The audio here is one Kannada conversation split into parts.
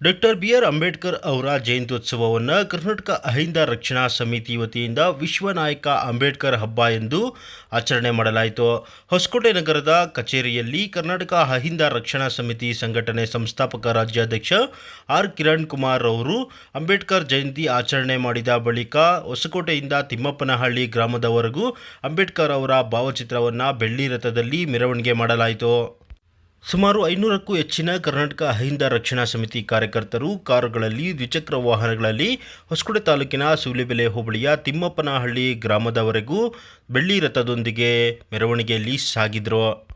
ಡಾಕ್ಟರ್ ಬಿ ಆರ್ ಅಂಬೇಡ್ಕರ್ ಅವರ ಜಯಂತ್ಯುತ್ಸವವನ್ನು ಕರ್ನಾಟಕ ಅಹಿಂದ ರಕ್ಷಣಾ ಸಮಿತಿ ವತಿಯಿಂದ ವಿಶ್ವನಾಯಕ ಅಂಬೇಡ್ಕರ್ ಹಬ್ಬ ಎಂದು ಆಚರಣೆ ಮಾಡಲಾಯಿತು. ಹೊಸಕೋಟೆ ನಗರದ ಕಚೇರಿಯಲ್ಲಿ ಕರ್ನಾಟಕ ಅಹಿಂದ ರಕ್ಷಣಾ ಸಮಿತಿ ಸಂಘಟನೆ ಸಂಸ್ಥಾಪಕ ರಾಜ್ಯಾಧ್ಯಕ್ಷ ಆರ್. ಕಿರಣ್ ಕುಮಾರ್ ಅವರು ಅಂಬೇಡ್ಕರ್ ಜಯಂತಿ ಆಚರಣೆ ಮಾಡಿದ ಬಳಿಕ ಹೊಸಕೋಟೆಯಿಂದ ತಿಮ್ಮಪ್ಪನಹಳ್ಳಿ ಗ್ರಾಮದವರೆಗೂ ಅಂಬೇಡ್ಕರ್ ಅವರ ಭಾವಚಿತ್ರವನ್ನು ಬೆಳ್ಳಿ ರಥದಲ್ಲಿ ಮೆರವಣಿಗೆ ಮಾಡಲಾಯಿತು. ಸುಮಾರು ಐನೂರಕ್ಕೂ ಹೆಚ್ಚಿನ ಕರ್ನಾಟಕ ಅಹಿಂದ ರಕ್ಷಣಾ ಸಮಿತಿ ಕಾರ್ಯಕರ್ತರು ಕಾರುಗಳಲ್ಲಿ ದ್ವಿಚಕ್ರ ವಾಹನಗಳಲ್ಲಿ ಹೊಸಕೋಟೆ ತಾಲೂಕಿನ ಸೂಲಿಬೆಲೆ ಹೋಬಳಿಯ ತಿಮ್ಮಪ್ಪನಹಳ್ಳಿ ಗ್ರಾಮದವರೆಗೂ ಬೆಳ್ಳಿ ರಥದೊಂದಿಗೆ ಮೆರವಣಿಗೆಯಲ್ಲಿ ಸಾಗಿದ್ರು.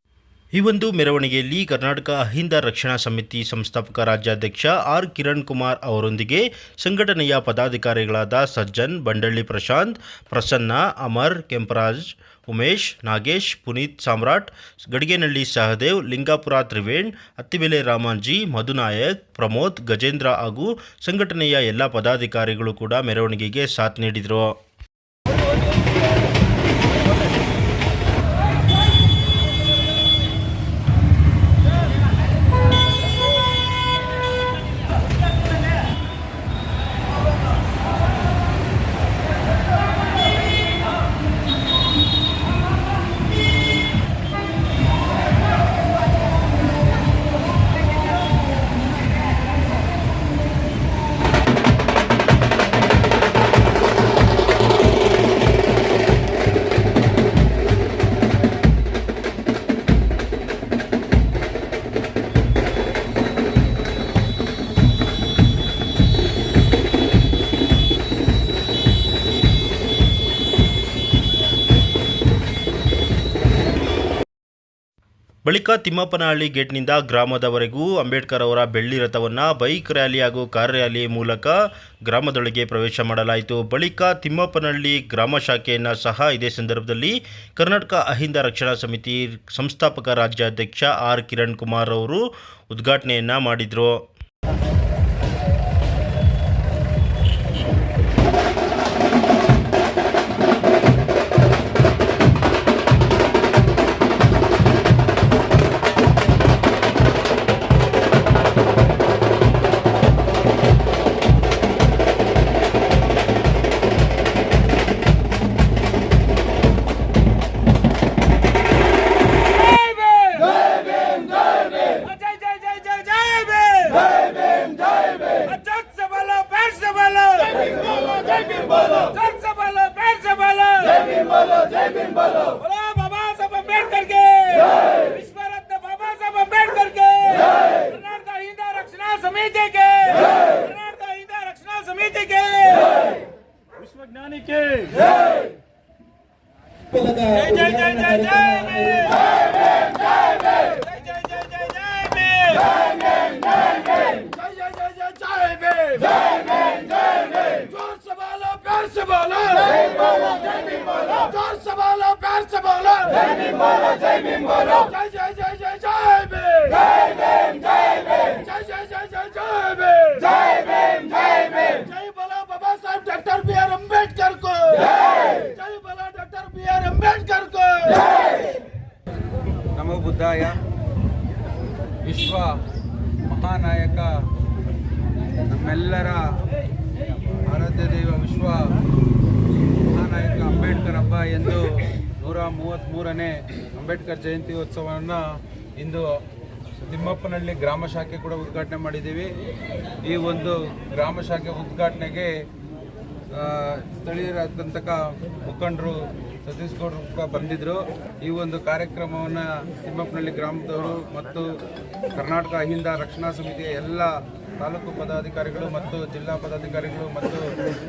ಈ ಒಂದು ಮೆರವಣಿಗೆಯಲ್ಲಿ ಕರ್ನಾಟಕ ಅಹಿಂದ ರಕ್ಷಣಾ ಸಮಿತಿ ಸಂಸ್ಥಾಪಕ ರಾಜ್ಯಾಧ್ಯಕ್ಷ ಆರ್ ಕಿರಣ್ ಕುಮಾರ್ ಅವರೊಂದಿಗೆ ಸಂಘಟನೆಯ ಪದಾಧಿಕಾರಿಗಳಾದ ಸಜ್ಜನ್, ಬಂಡಳ್ಳಿ ಪ್ರಶಾಂತ್, ಪ್ರಸನ್ನ, ಅಮರ್, ಕೆಂಪರಾಜ್, ಉಮೇಶ್, ನಾಗೇಶ್, ಪುನೀತ್ ಸಾಮ್ರಾಟ್, ಗಡಿಗೇನಹಳ್ಳಿ ಸಹದೇವ್, ಲಿಂಗಾಪುರ ತ್ರಿವೇಣ್, ಅತ್ತಿಬೆಲೆ ರಾಮಾಂಜಿ ಮಧುನಾಯಕ್ ಪ್ರಮೋದ್, ಗಜೇಂದ್ರ ಹಾಗೂ ಸಂಘಟನೆಯ ಎಲ್ಲ ಪದಾಧಿಕಾರಿಗಳು ಕೂಡ ಮೆರವಣಿಗೆಗೆ ಸಾಥ್ ನೀಡಿದರು. ಬಳಿಕ ತಿಮ್ಮಪ್ಪನಹಳ್ಳಿ ಗೇಟ್ನಿಂದ ಗ್ರಾಮದವರೆಗೂ ಅಂಬೇಡ್ಕರ್ ಅವರ ಬೆಳ್ಳಿ ರಥವನ್ನು ಬೈಕ್ ರ್ಯಾಲಿ ಹಾಗೂ ಕಾರ್ ರ್ಯಾಲಿ ಮೂಲಕ ಗ್ರಾಮದೊಳಗೆ ಪ್ರವೇಶ ಮಾಡಲಾಯಿತು. ಬಳಿಕ ತಿಮ್ಮಪ್ಪನಹಳ್ಳಿ ಗ್ರಾಮ ಶಾಖೆಯನ್ನು ಸಹ ಇದೇ ಸಂದರ್ಭದಲ್ಲಿ ಕರ್ನಾಟಕ ಅಹಿಂದ ರಕ್ಷಣಾ ಸಮಿತಿ ಸಂಸ್ಥಾಪಕ ರಾಜ್ಯಾಧ್ಯಕ್ಷ ಆರ್ ಕಿರಣ್ ಕುಮಾರ್ ಅವರು ಉದ್ಘಾಟನೆಯನ್ನು ಮಾಡಿದರು. ಜೈ Bhim Baba Saheb doctor B R Ambedkar ಕೋ ಜೈ ಜೈ ಡಾಕ್ಟರ್ ಬಿ ಆರ್ ಅಂಬೇಡ್ಕರ್ ಕೋ ಜೈ ನಮೋ ವಿಶ್ವ ಮಹಾನಾಯಕ ನಮ್ಮೆಲ್ಲರ ಆರಾಧ್ಯ ವಿಶ್ವ ಮಹಾನಾಯಕ ಅಂಬೇಡ್ಕರ್ ಹಬ್ಬ ಎಂದು ನೂರ ಮೂವತ್ತ್ಮೂರನೇ ಅಂಬೇಡ್ಕರ್ ಜಯಂತಿ ಉತ್ಸವವನ್ನು ಇಂದು ತಿಮ್ಮಪ್ಪನಹಳ್ಳಿ ಗ್ರಾಮ ಶಾಖೆ ಕೂಡ ಉದ್ಘಾಟನೆ ಮಾಡಿದ್ದೀವಿ. ಈ ಒಂದು ಗ್ರಾಮ ಶಾಖೆ ಉದ್ಘಾಟನೆಗೆ ಸ್ಥಳೀಯರಾದಂತಹ ಮುಖಂಡರು ಸತೀಶ್ ಗೌಡ್ರು ಕೂಡ ಬಂದಿದ್ದರು ಈ ಒಂದು ಕಾರ್ಯಕ್ರಮವನ್ನು ತಿಮ್ಮಪ್ಪನಹಳ್ಳಿ ಗ್ರಾಮದವರು ಮತ್ತು ಕರ್ನಾಟಕ ಅಹಿಂದ ರಕ್ಷಣಾ ಸಮಿತಿಯ ಎಲ್ಲ ತಾಲೂಕು ಪದಾಧಿಕಾರಿಗಳು ಮತ್ತು ಜಿಲ್ಲಾ ಪದಾಧಿಕಾರಿಗಳು ಮತ್ತು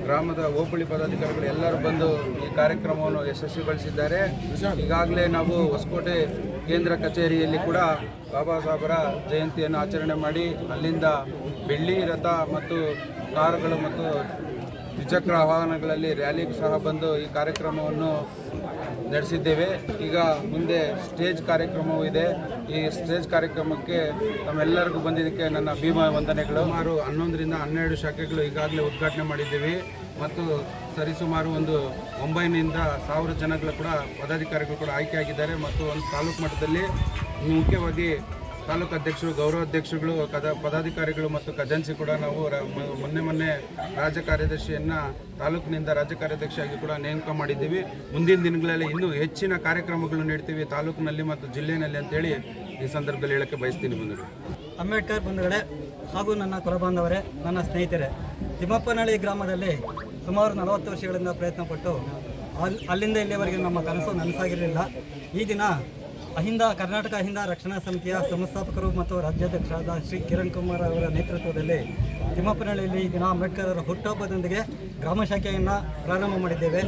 ಗ್ರಾಮದ ಹೋಬಳಿ ಪದಾಧಿಕಾರಿಗಳು ಎಲ್ಲರೂ ಬಂದು ಈ ಕಾರ್ಯಕ್ರಮವನ್ನು ಯಶಸ್ವಿಗೊಳಿಸಿದ್ದಾರೆ. ಈಗಾಗಲೇ ನಾವು ಹೊಸಕೋಟೆ ಕೇಂದ್ರ ಕಚೇರಿಯಲ್ಲಿ ಕೂಡ ಬಾಬಾ ಸಾಹೇಬರ ಜಯಂತಿಯನ್ನು ಆಚರಣೆ ಮಾಡಿ ಅಲ್ಲಿಂದ ಬೆಳ್ಳಿ ರಥ ಮತ್ತು ಕಾರುಗಳು ಮತ್ತು ದ್ವಿಚಕ್ರ ವಾಹನಗಳಲ್ಲಿ ರ್ಯಾಲಿಗೆ ಸಹ ಬಂದು ಈ ಕಾರ್ಯಕ್ರಮವನ್ನು ನಡೆಸಿದ್ದೇವೆ. ಈಗ ಮುಂದೆ ಸ್ಟೇಜ್ ಕಾರ್ಯಕ್ರಮವೂ ಇದೆ. ಈ ಸ್ಟೇಜ್ ಕಾರ್ಯಕ್ರಮಕ್ಕೆ ನಮ್ಮೆಲ್ಲರಿಗೂ ಬಂದಿದ್ದಕ್ಕೆ ನನ್ನ ಭೀಮಾ ವಂದನೆಗಳು. ಸುಮಾರು ಹನ್ನೊಂದರಿಂದ ಹನ್ನೆರಡು ಶಾಖೆಗಳು ಈಗಾಗಲೇ ಉದ್ಘಾಟನೆ ಮಾಡಿದ್ದೀವಿ. ಮತ್ತು ಸರಿಸುಮಾರು ಒಂದು ಒಂಬೈನಿಂದ ಸಾವಿರ ಜನಗಳು ಕೂಡ ಪದಾಧಿಕಾರಿಗಳು ಕೂಡ ಆಯ್ಕೆಯಾಗಿದ್ದಾರೆ. ಮತ್ತು ಒಂದು ತಾಲೂಕು ಮಟ್ಟದಲ್ಲಿ ಮುಖ್ಯವಾಗಿ ತಾಲೂಕು ಅಧ್ಯಕ್ಷರು ಗೌರವಾಧ್ಯಕ್ಷರುಗಳು ಕದ, ಪದಾಧಿಕಾರಿಗಳು ಮತ್ತು ಖಜಾನ್ಸಿ ಕೂಡ ನಾವು ಮೊನ್ನೆ ಮೊನ್ನೆ ರಾಜ್ಯ ಕಾರ್ಯದರ್ಶಿಯನ್ನು ತಾಲೂಕಿನಿಂದ ರಾಜ್ಯ ಕಾರ್ಯದರ್ಶಿಯಾಗಿ ಕೂಡ ನೇಮಕ ಮಾಡಿದ್ದೀವಿ. ಮುಂದಿನ ದಿನಗಳಲ್ಲಿ ಇನ್ನೂ ಹೆಚ್ಚಿನ ಕಾರ್ಯಕ್ರಮಗಳನ್ನು ನೀಡ್ತೀವಿ ತಾಲೂಕಿನಲ್ಲಿ ಮತ್ತು ಜಿಲ್ಲೆಯಲ್ಲಿ ಅಂತೇಳಿ ಈ ಸಂದರ್ಭದಲ್ಲಿ ಹೇಳಕ್ಕೆ ಬಯಸ್ತೀನಿ ಬಂದರು ಅಂಬೇಡ್ಕರ್ ಬಂಧುಗಳೇ, ಹಾಗೂ ನನ್ನ ಕೊಲಬಾಂಧವರೇ ನನ್ನ ಸ್ನೇಹಿತರೆ, ತಿಮ್ಮಪ್ಪನಹಳ್ಳಿ ಗ್ರಾಮದಲ್ಲಿ ಸುಮಾರು ನಲವತ್ತು ವರ್ಷಗಳಿಂದ ಪ್ರಯತ್ನಪಟ್ಟು ಅಲ್ಲಿ ಅಲ್ಲಿಂದ ಇಲ್ಲಿಯವರೆಗೆ ನಮ್ಮ ಕನಸು ನನಸಾಗಿರಲಿಲ್ಲ. ಈ ದಿನ ಅಹಿಂದ ಕರ್ನಾಟಕ ಅಹಿಂದ ರಕ್ಷಣಾ ಸಮಿತಿಯ ಸಂಸ್ಥಾಪಕರು ಮತ್ತು ರಾಜ್ಯಾಧ್ಯಕ್ಷರಾದ ಶ್ರೀ ಕಿರಣ್ ಕುಮಾರ್ ಅವರ ನೇತೃತ್ವದಲ್ಲಿ ತಿಮ್ಮಪ್ಪನಹಳ್ಳಿಯಲ್ಲಿ ದಿನ ಅಂಬೇಡ್ಕರ್ ಅವರ ಹುಟ್ಟುಹಬ್ಬದೊಂದಿಗೆ ಗ್ರಾಮ ಶಾಖೆಯನ್ನು ಪ್ರಾರಂಭ ಮಾಡಿದ್ದೇವೆ.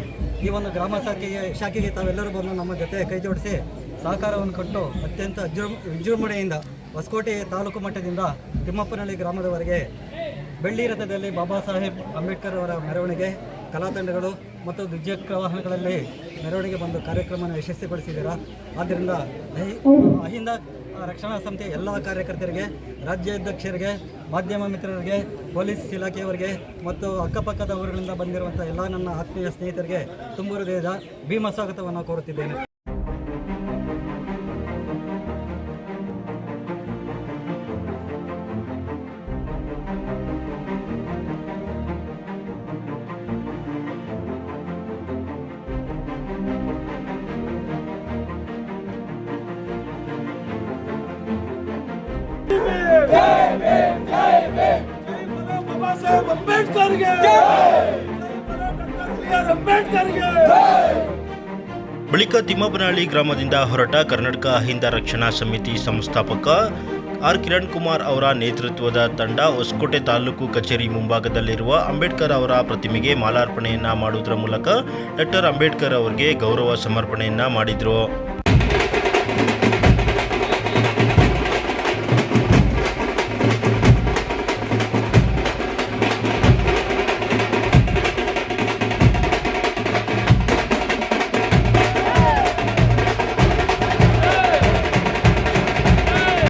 ಈ ಒಂದು ಗ್ರಾಮ ಶಾಖೆಗೆ ಶಾಖೆಗೆ ತಾವೆಲ್ಲರೂ ಬಂದು ನಮ್ಮ ಜೊತೆ ಕೈ ಜೋಡಿಸಿ ಸಹಕಾರವನ್ನು ಕೊಟ್ಟು ಅತ್ಯಂತ ವಿಜೃಂ ವಿಜೃಂಭಣೆಯಿಂದ ಹೊಸಕೋಟೆ ತಾಲೂಕು ಮಟ್ಟದಿಂದ ತಿಮ್ಮಪ್ಪನಹಳ್ಳಿ ಗ್ರಾಮದವರೆಗೆ ಬೆಳ್ಳಿ ರಥದಲ್ಲಿ ಬಾಬಾ ಸಾಹೇಬ್ ಅಂಬೇಡ್ಕರ್ ಅವರ ಮೆರವಣಿಗೆ ಕಲಾ ತಂಡಗಳು ಮತ್ತು ದ್ವಿಚಕ್ರ ವಾಹನಗಳಲ್ಲಿ ಮೆರವಣಿಗೆ ಬಂದು ಕಾರ್ಯಕ್ರಮವನ್ನು ಯಶಸ್ವಿಗೊಳಿಸಿದ್ದೀರಾ? ಆದ್ದರಿಂದ ಅಹಿ- ಅಹಿಂದ ರಕ್ಷಣಾ ಸಂಸ್ಥೆಯ ಎಲ್ಲ ಕಾರ್ಯಕರ್ತರಿಗೆ ರಾಜ್ಯಾಧ್ಯಕ್ಷರಿಗೆ ಮಾಧ್ಯಮ ಮಿತ್ರರಿಗೆ, ಪೊಲೀಸ್ ಇಲಾಖೆಯವರಿಗೆ ಮತ್ತು ಅಕ್ಕಪಕ್ಕದ ಊರುಗಳಿಂದ ಬಂದಿರುವಂಥ ಎಲ್ಲ ನನ್ನ ಆತ್ಮೀಯ ಸ್ನೇಹಿತರಿಗೆ ತುಂಬ ಹೃದಯದ ಭೀಮ ಸ್ವಾಗತವನ್ನು ಕೋರುತ್ತಿದ್ದೇನೆ. ಸಾಹೇಬ್ ಬಳಿಕ ತಿಮ್ಮಬನಹಳ್ಳಿ ಗ್ರಾಮದಿಂದ ಹೊರಟ ಕರ್ನಾಟಕ ಅಹಿಂದ ರಕ್ಷಣಾ ಸಮಿತಿ ಸಂಸ್ಥಾಪಕ ಆರ್ ಕಿರಣ್ ಕುಮಾರ್ ಅವರ ನೇತೃತ್ವದ ತಂಡ ಹೊಸಕೋಟೆ ತಾಲೂಕು ಕಚೇರಿ ಮುಂಭಾಗದಲ್ಲಿರುವ ಅಂಬೇಡ್ಕರ್ ಅವರ ಪ್ರತಿಮೆಗೆ ಮಾಲಾರ್ಪಣೆಯನ್ನ ಮಾಡುವುದರ ಮೂಲಕ ಡಾಕ್ಟರ್ ಅಂಬೇಡ್ಕರ್ ಅವರಿಗೆ ಗೌರವ ಸಮರ್ಪಣೆಯನ್ನ ಮಾಡಿದರು.